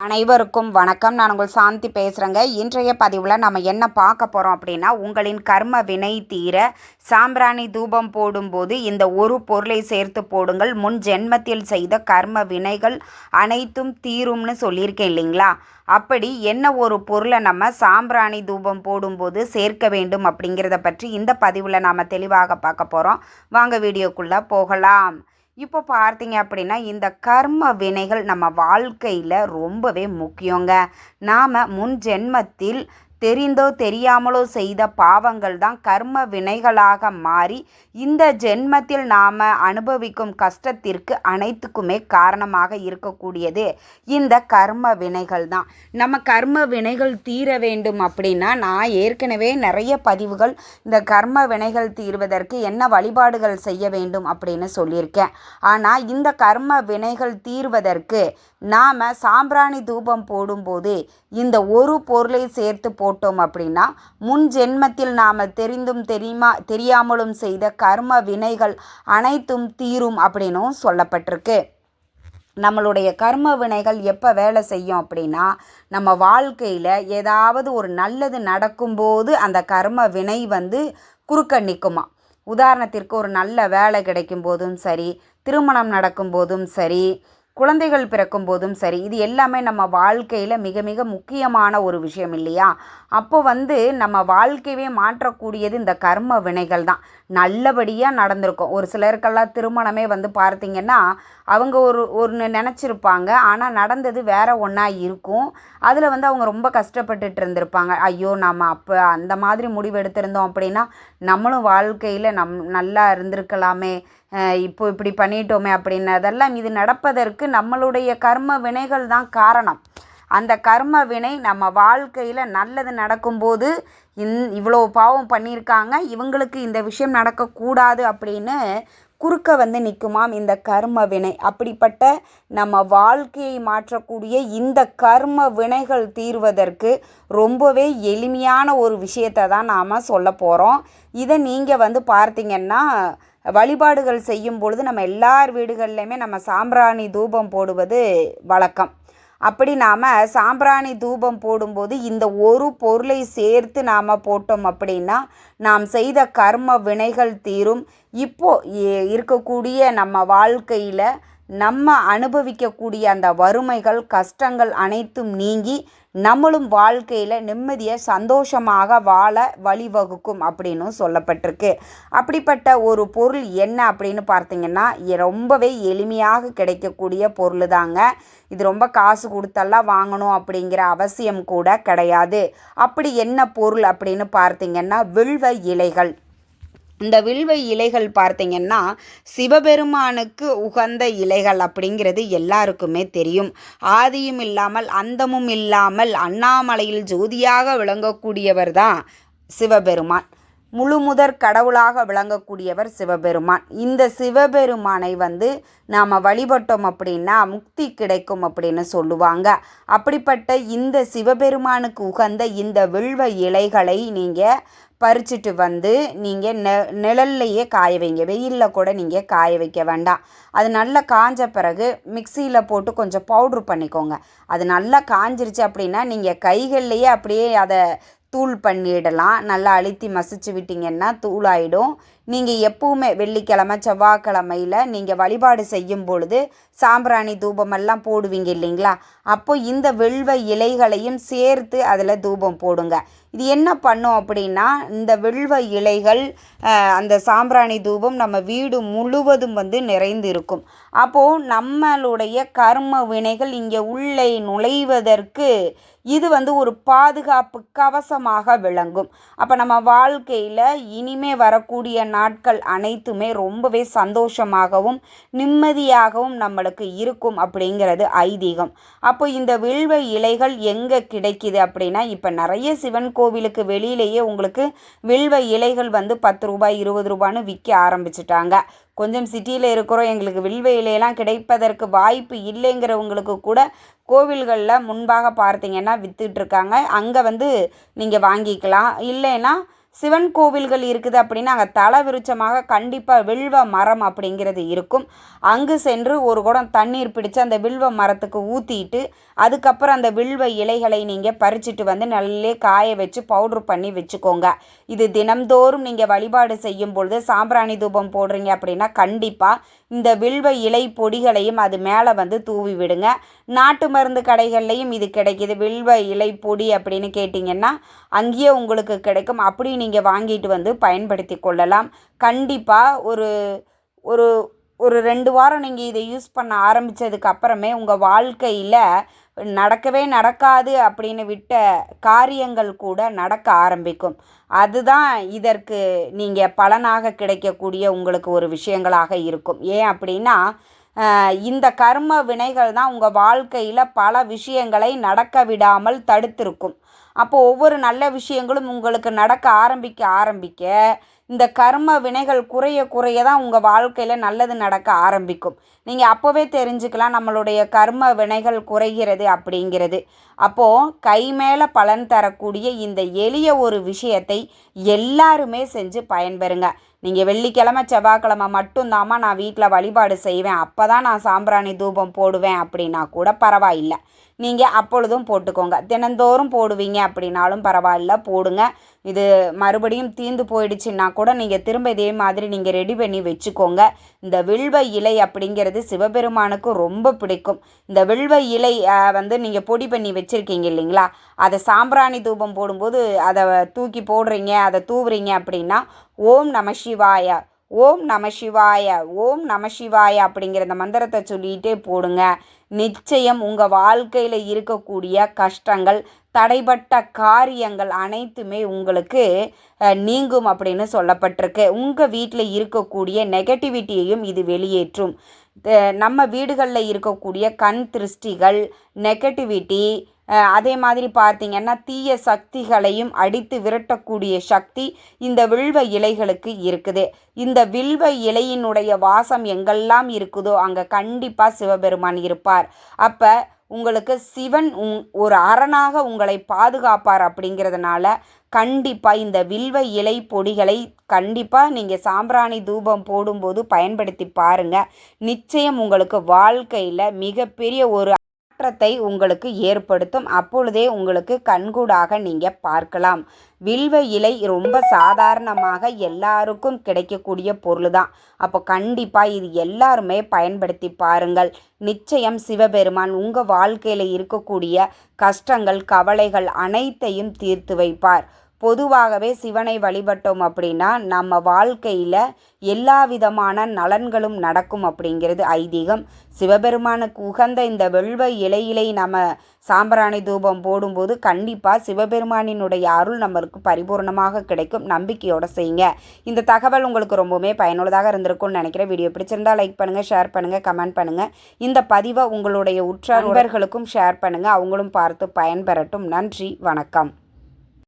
அனைவருக்கும் வணக்கம். நான் உங்கள் சாந்தி பேசுகிறேங்க இன்றைய பதிவில் நம்ம என்ன பார்க்க போகிறோம் அப்படின்னா உங்களின் கர்ம வினை தீர சாம்பிராணி தூபம் போடும்போது இந்த ஒரு பொருளை சேர்த்து போடுங்கள். முன் ஜென்மத்தில் செய்த கர்ம வினைகள் அனைத்தும் தீரும்னு சொல்லியிருக்கேன் இல்லைங்களா? அப்படி என்ன ஒரு பொருளை நம்ம சாம்பிராணி தூபம் போடும்போது சேர்க்க வேண்டும் அப்படிங்கிறத பற்றி இந்த பதிவில் நாம் தெளிவாக பார்க்க போகிறோம் வாங்க வீடியோக்குள்ளே போகலாம். இப்போ பார்த்தீங்க அப்படின்னா இந்த கர்ம வினைகள் நம்ம வாழ்க்கையில் ரொம்பவே முக்கியங்க. நாம் முன் ஜென்மத்தில் தெரிந்தோ தெரியாமலோ செய்த பாவங்கள் தான் கர்ம வினைகளாக மாறி இந்த ஜென்மத்தில் நாம் அனுபவிக்கும் கஷ்டத்திற்கு அனைத்துக்குமே காரணமாக இருக்கக்கூடியது. இந்த கர்ம வினைகள் தான் நம்ம கர்ம வினைகள் தீர வேண்டும் அப்படின்னா நான் ஏற்கனவே நிறைய பதிவுகள் இந்த கர்ம வினைகள் தீர்வதற்கு என்ன வழிபாடுகள் செய்ய வேண்டும் அப்படின்னு சொல்லியிருக்கேன். ஆனால் இந்த கர்ம வினைகள் தீர்வதற்கு நாம் சாம்பிராணி தூபம் போடும்போது இந்த ஒரு பொருளை சேர்த்து போட்டோம் அப்படின்னா முன் ஜென்மத்தில் நாம் தெரிந்தும் தெரியுமா தெரியாமலும் செய்த கர்ம வினைகள் அனைத்தும் தீரும் அப்படின்னும் சொல்லப்பட்டிருக்கு. நம்மளுடைய கர்ம வினைகள் எப்போ வேலை செய்யும் அப்படின்னா நம்ம வாழ்க்கையில் ஏதாவது ஒரு நல்லது நடக்கும்போது அந்த கர்ம வினை வந்து குறுக்க நிற்குமா உதாரணத்திற்கு ஒரு நல்ல வேலை கிடைக்கும் போதும் சரி திருமணம் நடக்கும் போதும் சரி குழந்தைகள் பிறக்கும் போதும் சரி இது எல்லாமே நம்ம வாழ்க்கையில் மிக மிக முக்கியமான ஒரு விஷயம் இல்லையா? அப்போ வந்து நம்ம வாழ்க்கையவே மாற்றக்கூடியது இந்த கர்ம வினைகள் தான். நல்லபடியாக நடந்திருக்கும். ஒரு சிலருக்கெல்லாம் திருமணமே வந்து பார்த்திங்கன்னா அவங்க ஒரு ஒன்று நினச்சிருப்பாங்க. ஆனால் நடந்தது வேற ஒன்றா இருக்கும். அதில் வந்து அவங்க ரொம்ப கஷ்டப்பட்டுட்டு இருந்திருப்பாங்க. ஐயோ நம்ம அப்போ அந்த மாதிரி முடிவு எடுத்திருந்தோம் அப்படின்னா நம்மளும் வாழ்க்கையில் நம் நல்லா இருந்திருக்கலாமே. இப்போ இப்படி பண்ணிட்டோமே அப்படின்னு அதெல்லாம் இது நடப்பதற்கு நம்மளுடைய கர்ம வினைகள் தான் காரணம். அந்த கர்ம வினை நம்ம வாழ்க்கையில் நல்லது நடக்கும்போது இந் இவ்வளோ பாவம் பண்ணியிருக்காங்க இவங்களுக்கு இந்த விஷயம் நடக்கக்கூடாது அப்படின்னு குறுக்க வந்து நிற்குமாம் இந்த கர்ம வினை. அப்படிப்பட்ட நம்ம வாழ்க்கையை மாற்றக்கூடிய இந்த கர்ம வினைகள் தீர்வதற்கு ரொம்பவே எளிமையான ஒரு விஷயத்தை தான் நாம் சொல்ல போகிறோம் இதை நீங்கள் வந்து பார்த்தீங்கன்னா வழிபாடுகள் செய்யும் பொழுது நம்ம எல்லார் வீடுகள்லையுமே நம்ம சாம்பிராணி தூபம் போடுவது வழக்கம். அப்படி நாம் சாம்பிராணி தூபம் போடும்போது இந்த ஒரு பொருளை சேர்த்து நாம் போட்டோம் அப்படின்னா நாம் செய்த கர்ம வினைகள் தீரும். இப்போது இருக்கக்கூடிய நம்ம வாழ்க்கையில் நம்ம அனுபவிக்கக்கூடிய அந்த வறுமைகள் கஷ்டங்கள் அனைத்தும் நீங்கி நம்மளும் வாழ்க்கையில் நிம்மதியை சந்தோஷமாக வாழ வழிவகுக்கும் அப்படின்னு சொல்லப்பட்டிருக்கு. அப்படிப்பட்ட ஒரு பொருள் என்ன அப்படின்னு பார்த்தீங்கன்னா ரொம்பவே எளிமையாக கிடைக்கக்கூடிய பொருள் தாங்க இது ரொம்ப காசு கொடுத்தெல்லாம் வாங்கணும் அப்படிங்கிற அவசியம் கூட கிடையாது. அப்படி என்ன பொருள் அப்படின்னு பார்த்தீங்கன்னா வில்வ இலைகள். இந்த வில்வை இலைகள் பார்த்தீங்கன்னா சிவபெருமானுக்கு உகந்த இலைகள் அப்படிங்கிறது எல்லாருக்குமே தெரியும். ஆதியும் இல்லாமல் அந்தமும் இல்லாமல் அண்ணாமலையில் ஜோதியாக விளங்கக்கூடியவர் தான் சிவபெருமான். முழுமுதற் கடவுளாக விளங்கக்கூடியவர் சிவபெருமான். இந்த சிவபெருமானை வந்து நாம் வழிபட்டோம் அப்படின்னா முக்தி கிடைக்கும் அப்படின்னு சொல்லுவாங்க. அப்படிப்பட்ட இந்த சிவபெருமானுக்கு உகந்த இந்த வில்வ இலைகளை நீங்கள் பறிச்சுட்டு வந்து நீங்கள் நெ நிழல்லையே காய வைங்க. வெயிலில் கூட நீங்கள் காய வைக்க வேண்டாம். அது நல்லா காஞ்ச பிறகு மிக்சியில் போட்டு கொஞ்சம் பவுட்ரு பண்ணிக்கோங்க. அது நல்லா காஞ்சிருச்சு அப்படின்னா நீங்கள் கைகள்லையே அப்படியே அதை தூள் பண்ணிடலாம். நல்லா அழுத்தி மசிச்சு விட்டிங்கன்னா தூளாயிடும். நீங்கள் எப்பவுமே வெள்ளிக்கிழமை செவ்வாய்க்கிழமையில் நீங்கள் வழிபாடு செய்யும் பொழுது சாம்பிராணி தூபமெல்லாம் போடுவீங்க இல்லைங்களா? அப்போ இந்த வெள்வ இலைகளையும் சேர்த்து அதில் தூபம் போடுங்க. இது என்ன பண்ணும் அப்படின்னா இந்த வெள்வ இலைகள் அந்த சாம்பிராணி தூபம் நம்ம வீடு முழுவதும் வந்து நிறைந்து இருக்கும் அப்போது நம்மளுடைய கர்ம வினைகள் இங்கே உள்ளே நுழைவதற்கு இது வந்து ஒரு பாதுகாப்பு கவசமாக விளங்கும். அப்போ நம்ம வாழ்க்கையில் இனிமே வரக்கூடிய நாட்கள் அனைத்துமே ரொம்பவே சந்தோஷமாகவும் நிம்மதியாகவும் நம்மளுக்கு இருக்கும் அப்படிங்கிறது ஐதீகம். அப்போ இந்த வில்வ இலைகள் எங்கே கிடைக்கிது அப்படின்னா இப்போ நிறைய சிவன் கோவிலுக்கு வெளியிலேயே உங்களுக்கு வில்வ இலைகள் வந்து பத்து ரூபாய் இருபது ரூபான்னு விற்க ஆரம்பிச்சிட்டாங்க. கொஞ்சம் சிட்டியில் இருக்கிறோம் எங்களுக்கு வில்வ இலையெல்லாம் கிடைப்பதற்கு வாய்ப்பு இல்லைங்கிறவங்களுக்கு கூட கோவில்களில் முன்பாக பார்த்தீங்கன்னா விற்றுட்ருக்காங்க அங்கே வந்து நீங்கள் வாங்கிக்கலாம். இல்லைன்னா சிவன் கோவில்கள் இருக்குது அப்படின்னா அங்கே தலை விருட்சமாக கண்டிப்பாக வில்வ மரம் அப்படிங்கிறது இருக்கும். அங்கு சென்று ஒரு குடம் தண்ணீர் பிடிச்சு அந்த வில்வ மரத்துக்கு ஊற்றிட்டு அதுக்கப்புறம் அந்த வில்வ இலைகளை நீங்கள் பறிச்சிட்டு வந்து நல்லே காய வச்சு பவுட்ரு பண்ணி வச்சுக்கோங்க. இது தினம்தோறும் நீங்கள் வழிபாடு செய்யும் பொழுது சாம்பிராணி தூபம் போடுறீங்க அப்படின்னா கண்டிப்பாக இந்த வில்வ இலை பொடிகளையும் அது மேலே வந்து தூவி விடுங்க. நாட்டு மருந்து கடைகள்லையும் இது கிடைக்கிது. வில்வ இலை பொடி அப்படின்னு கேட்டிங்கன்னா அங்கேயே உங்களுக்கு கிடைக்கும். அப்படி நீங்கள் வாங்கிட்டு வந்து பயன்படுத்தி கொள்ளலாம். கண்டிப்பாக ஒரு ஒரு ஒரு ரெண்டு வாரம் நீங்கள் இதை யூஸ் பண்ண ஆரம்பித்ததுக்கு அப்புறமே உங்கள் வாழ்க்கையில் நடக்கவே நடக்காது அப்படின்னு விட்ட காரியங்கள் கூட நடக்க ஆரம்பிக்கும். அதுதான் இதற்கு நீங்கள் பலனாக கிடைக்கக்கூடிய உங்களுக்கு ஒரு விஷயங்களாக இருக்கும். ஏன் அப்படின்னா இந்த கர்ம வினைகள் தான் உங்கள் வாழ்க்கையில் பல விஷயங்களை நடக்க விடாமல் தடுத்திருக்கும். அப்போ ஒவ்வொரு நல்ல விஷயங்களும் உங்களுக்கு நடக்க ஆரம்பிக்க ஆரம்பிக்க இந்த கர்ம வினைகள் குறைய குறைய தான் உங்கள் வாழ்க்கையில் நல்லது நடக்க ஆரம்பிக்கும். நீங்கள் அப்போவே தெரிஞ்சுக்கலாம் நம்மளுடைய கர்ம வினைகள் குறைகிறது அப்படிங்கிறது. அப்போது கை மேலே பலன் தரக்கூடிய இந்த எளிய ஒரு விஷயத்தை எல்லாருமே செஞ்சு பயன்பெறுங்க. நீங்கள் வெள்ளிக்கிழமை செவ்வாய்க்கிழமை மட்டும்தாம்மா நான் வீட்டில் வழிபாடு செய்வேன். அப்போ தான் நான் சாம்பிராணி தூபம் போடுவேன் அப்படின்னா கூட பரவாயில்லை. நீங்கள் அப்பொழுதும் போட்டுக்கோங்க. தினந்தோறும் போடுவீங்க அப்படின்னாலும் பரவாயில்ல. போடுங்க. இது மறுபடியும் தீந்து போயிடுச்சுன்னா கூட நீங்கள் திரும்ப இதே மாதிரி நீங்கள் ரெடி பண்ணி வச்சுக்கோங்க. இந்த வில்வ இலை அப்படிங்கிறது சிவபெருமானுக்கு ரொம்ப பிடிக்கும். இந்த வில்வ இலை வந்து நீங்கள் பொடி பண்ணி வச்சுருக்கீங்க இல்லைங்களா? அதை சாம்பிராணி தூபம் போடும்போது அதை தூக்கி போடுறீங்க அதை தூவுறீங்க அப்படின்னா ஓம் நம சிவாய ஓம் நம சிவாய ஓம் நம சிவாய அப்படிங்கிற இந்த மந்திரத்தை சொல்லிகிட்டே போடுங்க. நிச்சயம் உங்கள் வாழ்க்கையில் இருக்கக்கூடிய கஷ்டங்கள் தடைப்பட்ட காரியங்கள் அனைத்துமே உங்களுக்கு நீங்கும் அப்படின்னு சொல்லப்பட்டிருக்கு. உங்கள் வீட்டில் இருக்கக்கூடிய நெகட்டிவிட்டியையும் இது வெளியேற்றும். நம்ம வீடுகளில் இருக்கக்கூடிய கண் திருஷ்டிகள் நெகட்டிவிட்டி அதே மாதிரி பார்த்திங்கன்னா தீய சக்திகளையும் அடித்து விரட்டக்கூடிய சக்தி இந்த வில்வ இலைகளுக்கு இருக்குது. இந்த வில்வ இலையினுடைய வாசம் எங்கெல்லாம் இருக்குதோ அங்கே கண்டிப்பாக சிவபெருமான் இருப்பார். அப்போ உங்களுக்கு சிவன் உங் ஒரு அரணாக உங்களை பாதுகாப்பார் அப்படிங்கிறதுனால கண்டிப்பாக இந்த வில்வ இலை பொடிகளை கண்டிப்பாக நீங்கள் சாம்பிராணி தூபம் போடும்போது பயன்படுத்தி பாருங்கள் நிச்சயம் உங்களுக்கு வாழ்க்கையில் மிகப்பெரிய ஒரு மாற்றத்தை உங்களுக்கு ஏற்படுத்தும். அப்பொழுதே உங்களுக்கு கண்கூடாக நீங்கள் பார்க்கலாம். வில்வ இலை ரொம்ப சாதாரணமாக எல்லாருக்கும் கிடைக்கக்கூடிய பொருள் தான் அப்போ கண்டிப்பாக இது எல்லாருமே பயன்படுத்தி பாருங்கள். நிச்சயம் சிவபெருமான் உங்கள் வாழ்க்கையில் இருக்கக்கூடிய கஷ்டங்கள் கவலைகள் அனைத்தையும் தீர்த்து வைப்பார். பொதுவாகவே சிவனை வழிபட்டோம் அப்படின்னா நம்ம வாழ்க்கையில் எல்லா விதமான நலன்களும் நடக்கும் அப்படிங்கிறது ஐதீகம். சிவபெருமானுக்கு உகந்த இந்த வெள்வ இலையிலை நம்ம சாம்பிராணி தூபம் போடும்போது கண்டிப்பாக சிவபெருமானினுடைய அருள் நம்மளுக்கு பரிபூர்ணமாக கிடைக்கும். நம்பிக்கையோடு செய்யுங்க. இந்த தகவல் உங்களுக்கு ரொம்பவுமே பயனுள்ளதாக இருந்திருக்கும்னு நினைக்கிறேன். வீடியோ பிடிச்சிருந்தா லைக் பண்ணுங்கள் ஷேர் பண்ணுங்கள் கமெண்ட் பண்ணுங்கள் இந்த பதிவை உங்களுடைய உற்றார்களுக்கும் ஷேர் பண்ணுங்கள் அவங்களும் பார்த்து பயன்பெறட்டும். நன்றி வணக்கம்.